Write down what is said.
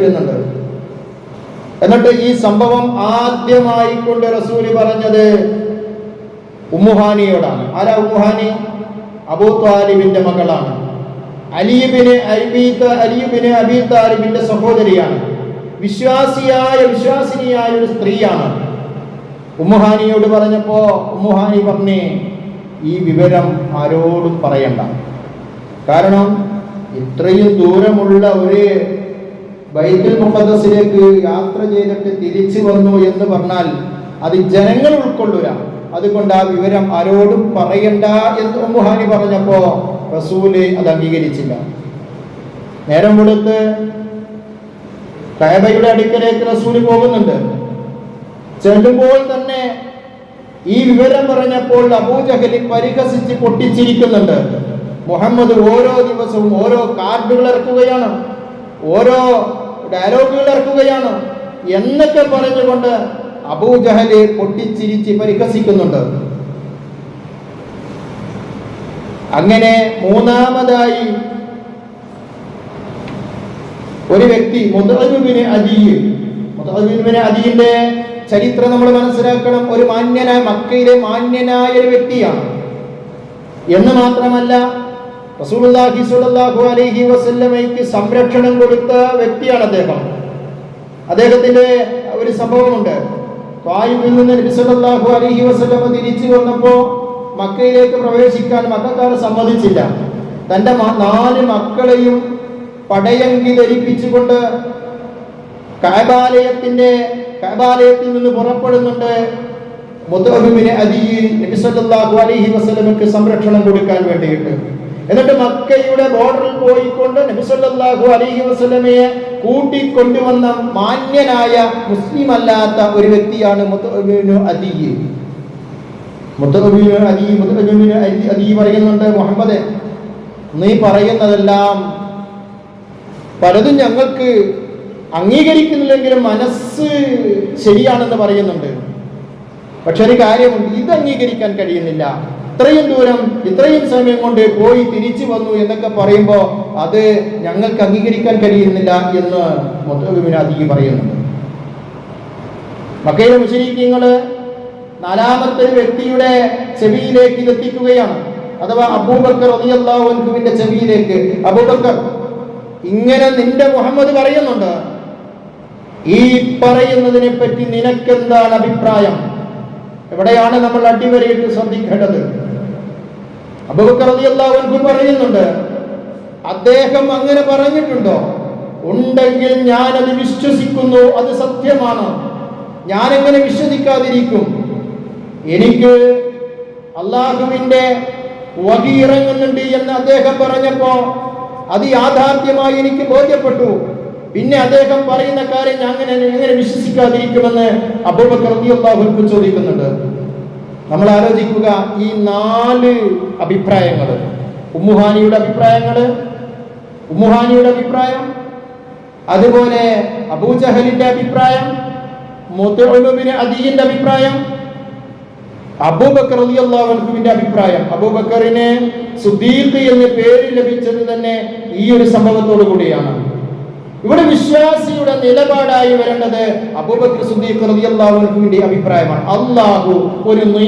വരുന്നുണ്ട് എന്നിട്ട് ഈ സംഭവം ആദ്യമായി കൊണ്ട് റസൂൽ പറഞ്ഞത് ഉമ്മുഹാനിയോടാണ്. ആരാ ഉമ്മുഹാനി? അബൂ താലിബിന്റെ മകളാണ്. അലീബിന് അബീത്ത് അലിയുബിന് അബീ താലിബിന്റെ സഹോദരിയാണ്. വിശ്വാസിയായ വിശ്വാസിനിയായ ഒരു സ്ത്രീയാണ്. ഉമ്മുഹാനിയോട് പറഞ്ഞപ്പോ ഉമ്മുഹാനി പറഞ്ഞേ ഈ വിവരം ആരോടും പറയണ്ട. കാരണം ഇത്രയും ദൂരമുള്ള ഒരു ബൈത്തുൽ മുഖദ്സിലേക്ക് യാത്ര ചെയ്തിട്ട് തിരിച്ചു വന്നു എന്ന് പറഞ്ഞാൽ അത് ജനങ്ങൾ ഉൾക്കൊള്ളുക അതുകൊണ്ട് ആ വിവരം ആരോടും പറയണ്ട എന്ന് ഉമ്മുഹാനി പറഞ്ഞപ്പോ റസൂൽ അത് അംഗീകരിച്ചില്ല. നേരം കൊടുത്ത് കയബയുടെ അടുക്കലേക്ക് റസൂൽ പോകുന്നുണ്ട്. ചെല്ലുമ്പോൾ തന്നെ ഈ വിവരം പറഞ്ഞപ്പോൾ അബൂജഹലി പരിഹസിച്ച് പൊട്ടിച്ചിരിക്കുന്നുണ്ട്. മുഹമ്മദ് ഓരോ ദിവസവും ഓരോ കാർഡുകൾ ഇറക്കുകയാണ്. ഓരോ ഡയലോഗുകൾ ഇറക്കുകയാണ് എന്നൊക്കെ പറഞ്ഞുകൊണ്ട് അബൂജഹൽ പൊട്ടിച്ചിരിച്ച് പരിഹസിക്കുന്നുണ്ട്. അങ്ങനെ മൂന്നാമതായി ഒരു വ്യക്തി മുതലുബിന് അജിയിൽ മുതലുബിന് അജിയിന്റെ ചരിത്രം നമ്മൾ മനസ്സിലാക്കണം. ഒരു മാന്യനായ മക്കയിലെ മാന്യനായ ഒരു വ്യക്തിയാണ്. എന്ന് മാത്രമല്ല റസൂലുള്ളാഹി സ്വല്ലല്ലാഹു അലൈഹി വസല്ലമയ്ക്ക് സംരക്ഷണം കൊടുത്ത വ്യക്തിയാണ് അദ്ദേഹം. അദ്ദേഹത്തിന്റെ ഒരു സംഭവമുണ്ട്. ത്വായിഫിൽ നിന്ന് നബി സല്ലല്ലാഹു അലൈഹി വസല്ലമ തിരിച്ചു വന്നപ്പോ മക്കയിലേക്ക് പ്രവേശിക്കാൻ മക്കാർ സമ്മതിച്ചില്ല. തന്റെ നാല് മക്കളെയും പടയങ്കി ധരിപ്പിച്ചുകൊണ്ട് കാബാലയത്തിന്റെ കാബാലയത്തിൽ നിന്ന് പുറപ്പെടുന്നുണ്ട്. മുത്തബിബിനെ അലിയിൽ നബി സല്ലല്ലാഹു അലൈഹി വസല്ലമക്ക് സംരക്ഷണം കൊടുക്കാൻ വേണ്ടിയിട്ട്. എന്നിട്ട് മക്കയുടെ ബോർഡറിൽ പോയിക്കൊണ്ട് നബി അലഹി വസ്ലമയെ കൂട്ടിക്കൊണ്ടുവന്ന മാന്യനായ മുസ്ലിം അല്ലാത്ത ഒരു വ്യക്തിയാണ് അദീ അലി പറയുന്നുണ്ട് മുഹമ്മദ് നീ പറയുന്നതെല്ലാം പലതും ഞങ്ങൾക്ക് അംഗീകരിക്കുന്നില്ലെങ്കിലും മനസ്സ് ശരിയാണെന്ന് പറയുന്നുണ്ട്. പക്ഷെ ഒരു കാര്യമുണ്ട് ഇത് അംഗീകരിക്കാൻ കഴിയുന്നില്ല. ഇത്രയും ദൂരം ഇത്രയും സമയം കൊണ്ട് പോയി തിരിച്ചു വന്നു എന്നൊക്കെ പറയുമ്പോൾ അത് ഞങ്ങൾക്ക് അംഗീകരിക്കാൻ കഴിയുന്നില്ല എന്ന് മൊത്തവിനാഥി പറയുന്നുണ്ട്. മക്കയിലെ മുസ്ലിങ്ങൾ നാലാമത്തെ വ്യക്തിയുടെ ചെവിയിലേക്ക് ഇതെത്തിക്കുകയാണ്. അഥവാ അബൂബക്കർ റളിയല്ലാഹുവിന്റെ ചെവിയിലേക്ക് അബൂബക്കർ ഇങ്ങനെ നിന്റെ മുഹമ്മദ് പറയുന്നുണ്ട്. ഈ പറയുന്നതിനെ പറ്റി നിനക്കെന്താണ് അഭിപ്രായം? എവിടെയാണ് നമ്മൾ അടിവരയിട്ട് ശ്രദ്ധിക്കേണ്ടത്? അൻഹു പറയുന്നുണ്ട്. അദ്ദേഹം അങ്ങനെ പറഞ്ഞിട്ടുണ്ടോ? ഉണ്ടെങ്കിൽ ഞാൻ അത് വിശ്വസിക്കുന്നു അത് സത്യമാണ്. ഞാൻ എങ്ങനെ വിശ്വസിക്കാതിരിക്കും? എനിക്ക് അള്ളാഹുവിന്റെ വകി ഇറങ്ങുന്നുണ്ട് എന്ന് അദ്ദേഹം പറഞ്ഞപ്പോ അത് യാഥാർത്ഥ്യമായി എനിക്ക് ബോധ്യപ്പെട്ടു. പിന്നെ അദ്ദേഹം പറയുന്ന കാര്യം ഞാൻ അങ്ങനെ എങ്ങനെ വിശ്വസിക്കാതിരിക്കുമെന്ന് അബൂബക്കർ അൻഹു ചോദിക്കുന്നുണ്ട്. നമ്മൾ ആലോചിക്കുക ഈ നാല് അഭിപ്രായങ്ങൾ. ഉമ്മുഹാനിയുടെ അഭിപ്രായങ്ങൾ ഉമ്മുഹാനിയുടെ അഭിപ്രായം അതുപോലെ അബൂജഹലിന്റെ അഭിപ്രായം മുത്തബിന് അദീന്റെ അഭിപ്രായം അബൂബക്കർ അൻഹുവിന്റെ അഭിപ്രായം. അബൂബക്കറിന് സുദീഖ് എന്ന പേര് ലഭിച്ചത് തന്നെ ഈ ഒരു സംഭവത്തോടു കൂടിയാണ്. ഇവിടെ വിശ്വാസിയുടെ നിലപാടായി വരേണ്ടത് അബൂബക്കർ സുദ്ദീഖ് റളിയല്ലാഹു അൻഹുവിന്റെ അഭിപ്രായമാണ്. അള്ളാഹു ഒരു നിയമം